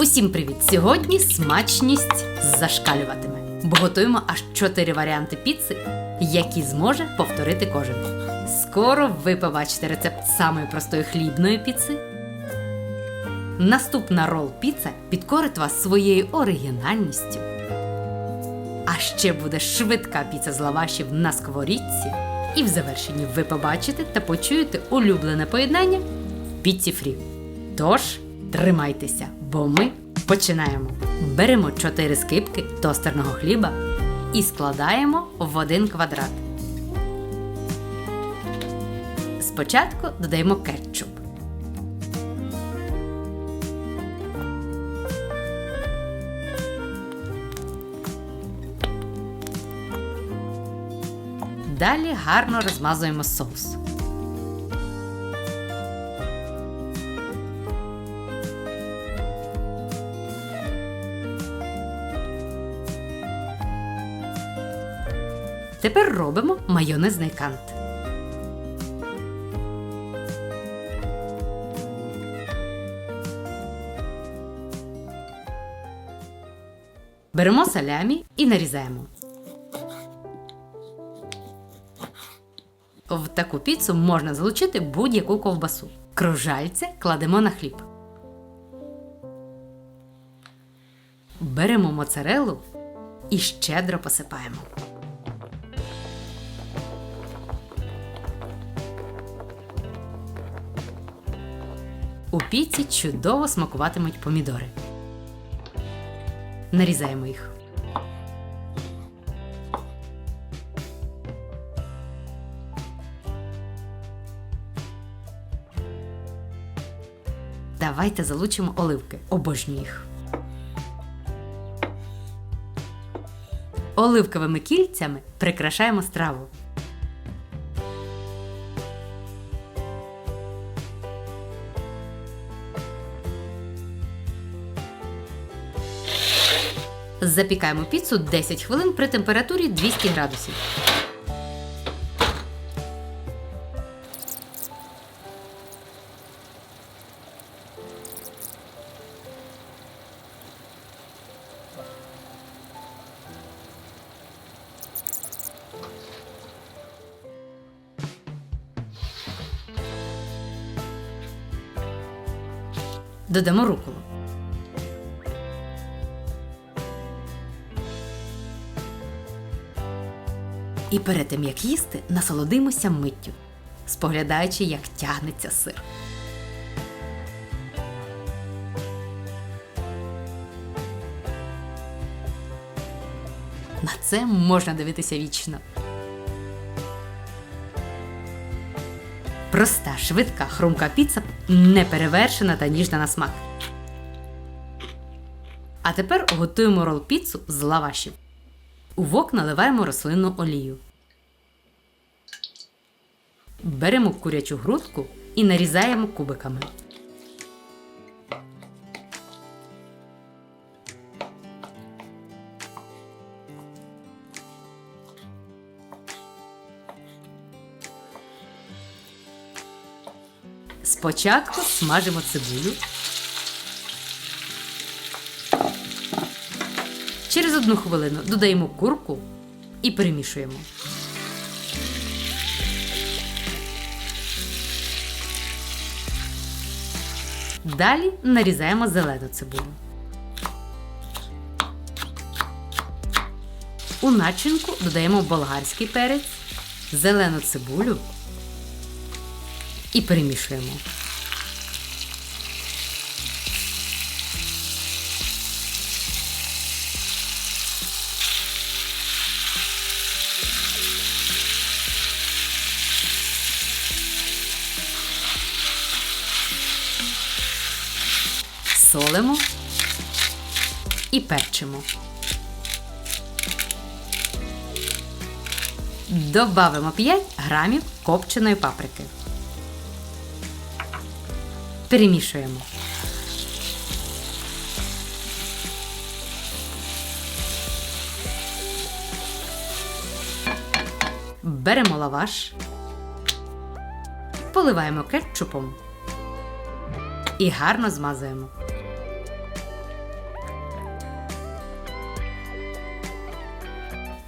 Усім привіт! Сьогодні смачність зашкалюватиме, бо готуємо аж 4 варіанти піци, які зможе повторити кожен. Скоро ви побачите рецепт самої простої хлібної піци. Наступна рол піца підкорить вас своєю оригінальністю. А ще буде швидка піца з лавашів на сковорідці. І в завершенні ви побачите та почуєте улюблене поєднання в піці фрі. Тож, тримайтеся, бо ми починаємо. Беремо 4 скипки тостерного хліба і складаємо в один квадрат. Спочатку додаємо кетчуп. Далі гарно розмазуємо соус. Тепер робимо майонезний кант. Беремо салямі і нарізаємо. В таку піцу можна залучити будь-яку ковбасу. Кружальце кладемо на хліб. Беремо моцарелу і щедро посипаємо. У піці чудово смакуватимуть помідори. Нарізаємо їх. Давайте залучимо оливки. Обожнюю їх. Оливковими кільцями прикрашаємо страву. Запікаємо піцу 10 хвилин при температурі 200 градусів. Додамо руколу. І перед тим як їсти, насолодимося миттю, споглядаючи, як тягнеться сир. На це можна дивитися вічно. Проста, швидка, хрумка піца неперевершена та ніжна на смак. А тепер готуємо рол піцу з лавашів. У вок наливаємо рослинну олію. Беремо курячу грудку і нарізаємо кубиками. Спочатку смажимо цибулю. Через одну хвилину додаємо курку і перемішуємо. Далі нарізаємо зелену цибулю. У начинку додаємо болгарський перець, зелену цибулю і перемішуємо. Солимо і перчимо. Добавимо 5 грамів копченої паприки. Перемішуємо. Беремо лаваш, поливаємо кетчупом і гарно змазуємо.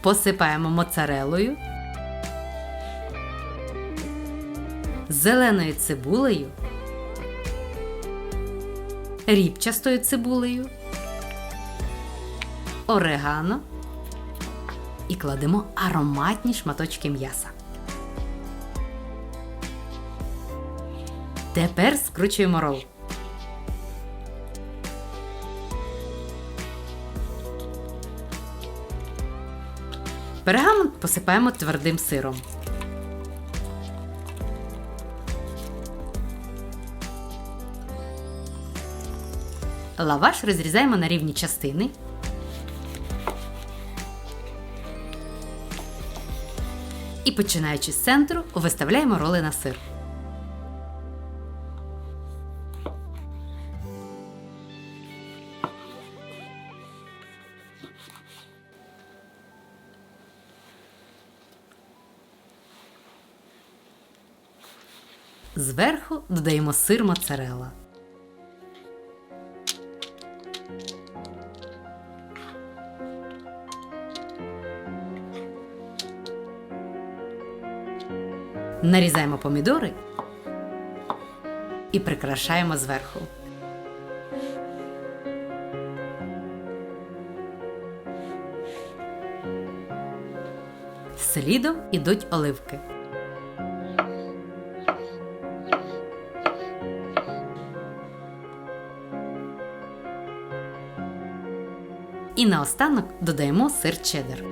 Посипаємо моцарелою, зеленою цибулею, рібчастою цибулею, орегано і кладемо ароматні шматочки м'яса. Тепер скручуємо рол. Пергамент посипаємо твердим сиром. Лаваш розрізаємо на рівні частини. І починаючи з центру, виставляємо роли на сир. Додаємо сир моцарелла. Нарізаємо помідори і прикрашаємо зверху. Слідом ідуть оливки. Наостанок додаємо сир чеддер.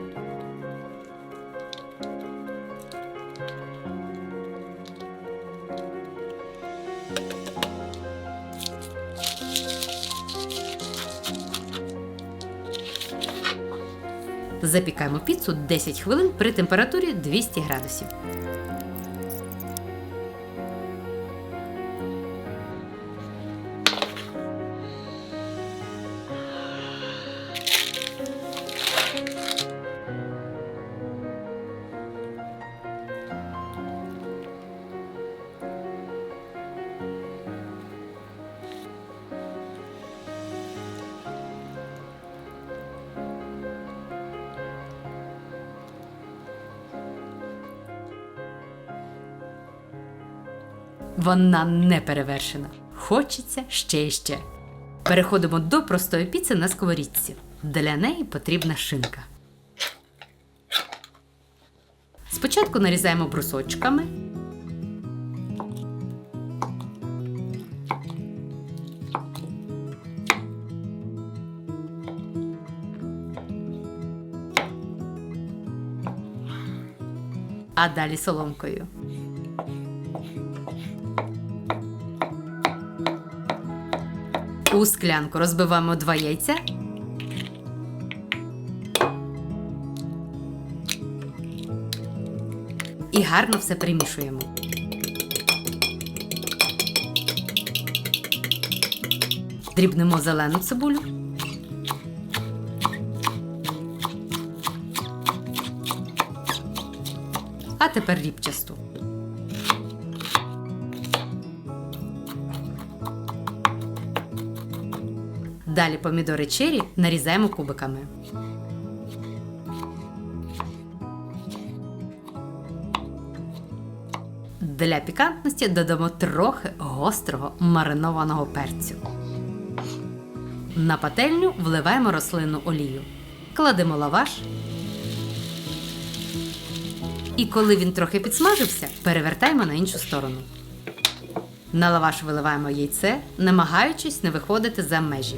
Запікаємо піцу 10 хвилин при температурі 200 градусів. Вона не перевершена. Хочеться ще і ще. Переходимо до простої піци на сковорідці. Для неї потрібна шинка. Спочатку нарізаємо брусочками. А далі соломкою. У склянку розбиваємо два яйця. І гарно все перемішуємо. Дрібнемо зелену цибулю. А тепер рібчасту. Далі помідори чері нарізаємо кубиками. Для пікантності додамо трохи гострого маринованого перцю. На пательню вливаємо рослинну олію. Кладемо лаваш. І коли він трохи підсмажився, перевертаємо на іншу сторону. На лаваш виливаємо яйце, намагаючись не виходити за межі.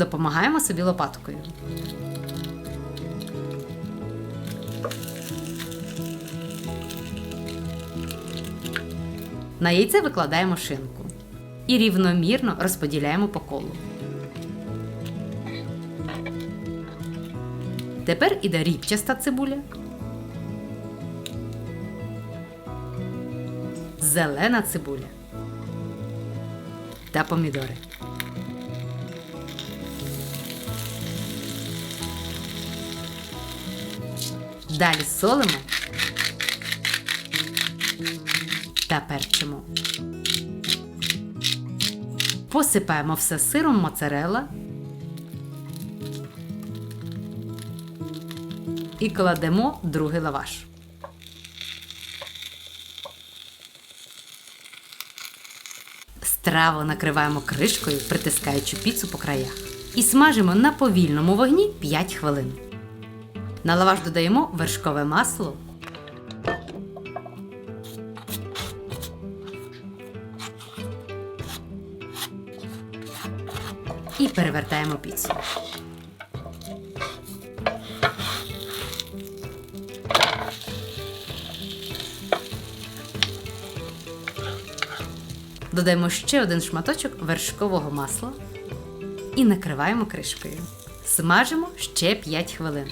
Допомагаємо собі лопаткою. На яйце викладаємо шинку і рівномірно розподіляємо по колу. Тепер іде рібчаста цибуля, зелена цибуля та помідори. Далі солимо та перчимо. Посипаємо все сиром моцарелла і кладемо другий лаваш. Страву накриваємо кришкою, притискаючи піцу по краях. І смажимо на повільному вогні 5 хвилин. На лаваш додаємо вершкове масло. І перевертаємо піцу. Додаємо ще один шматочок вершкового масла і накриваємо кришкою. Смажимо ще 5 хвилин.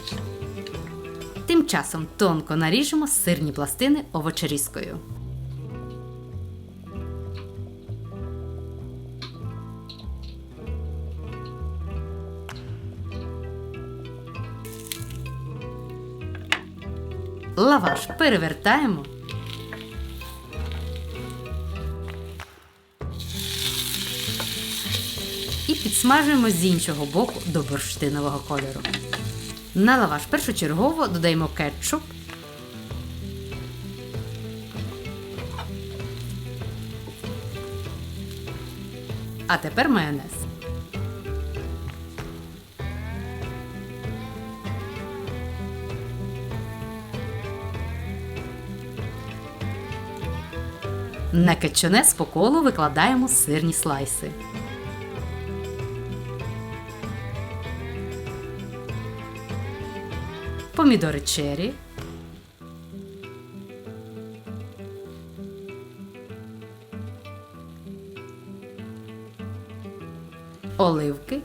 Тим часом тонко наріжемо сирні пластини овочерізкою. Лаваш перевертаємо. І підсмажуємо з іншого боку до бурштинового кольору. На лаваш першочергово додаємо кетчуп. А тепер майонез. На кетчунес по колу викладаємо сирні слайси. Помідори черрі. Оливки.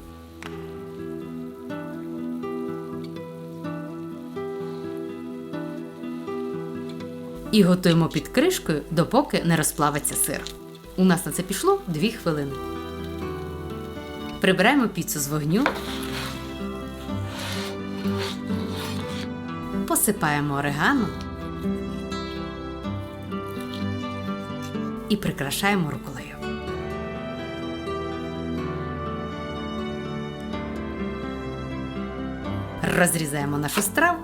І готуємо під кришкою, допоки не розплавиться сир. У нас на це пішло 2 хвилини. Прибираємо піцу з вогню. Посипаємо орегано і прикрашаємо руколею. Розрізаємо нашу страву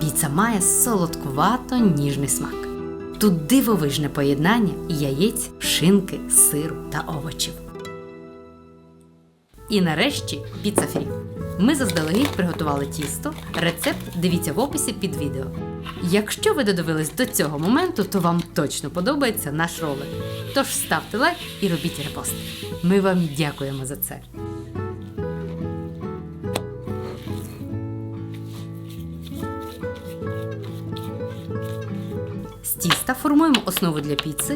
Піца має солодкувато ніжний смак. Тут дивовижне поєднання яєць, шинки, сиру та овочів. І нарешті піца фрі. Ми заздалегідь приготували тісто. Рецепт дивіться в описі під відео. Якщо ви додивились до цього моменту, то вам точно подобається наш ролик. Тож ставте лайк і робіть репост. Ми вам дякуємо за це. Тіста формуємо основу для піци.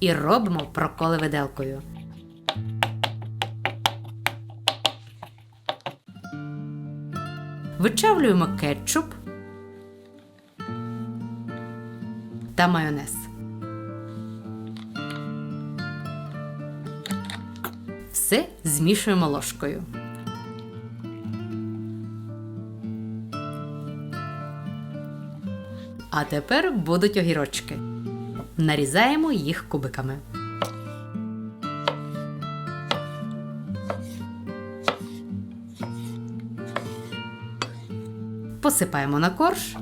І робимо проколи виделкою. Вичавлюємо кетчуп та майонез. Все змішуємо ложкою. А тепер будуть огірочки. Нарізаємо їх кубиками. Посипаємо на корж.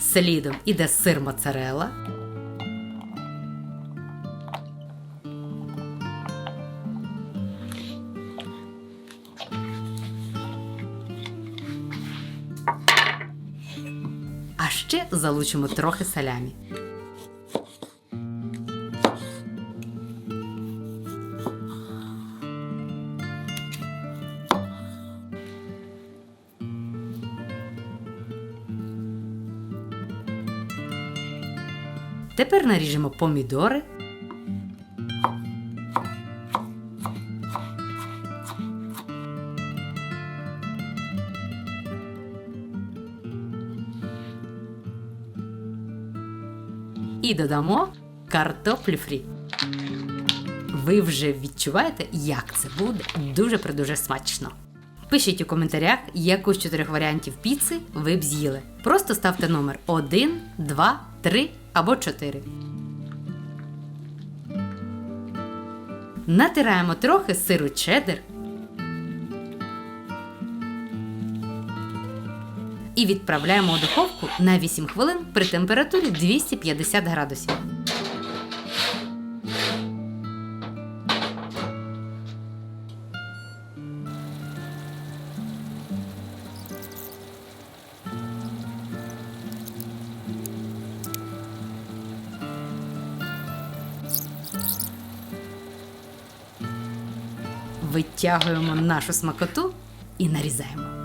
Слідом іде сир моцарелла. А ще залучимо трохи салямі. Тепер наріжемо помідори. І додамо картоплю фрі. Ви вже відчуваєте, як це буде дуже придуже смачно. Пишіть у коментарях, яку з чотирьох варіантів піци ви б з'їли. Просто ставте номер 1, 2, 3 або 4. Натираємо трохи сиру чеддер і відправляємо у духовку на 8 хвилин при температурі 250 градусів. Витягуємо нашу смакоту і нарізаємо.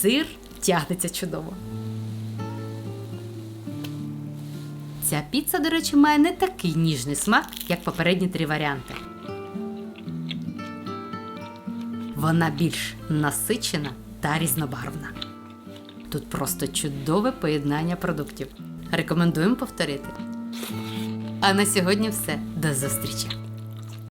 Сир тягнеться чудово. Ця піца, до речі, має не такий ніжний смак, як попередні три варіанти. Вона більш насичена та різнобарвна. Тут просто чудове поєднання продуктів. Рекомендуємо повторити. А на сьогодні все. До зустрічі!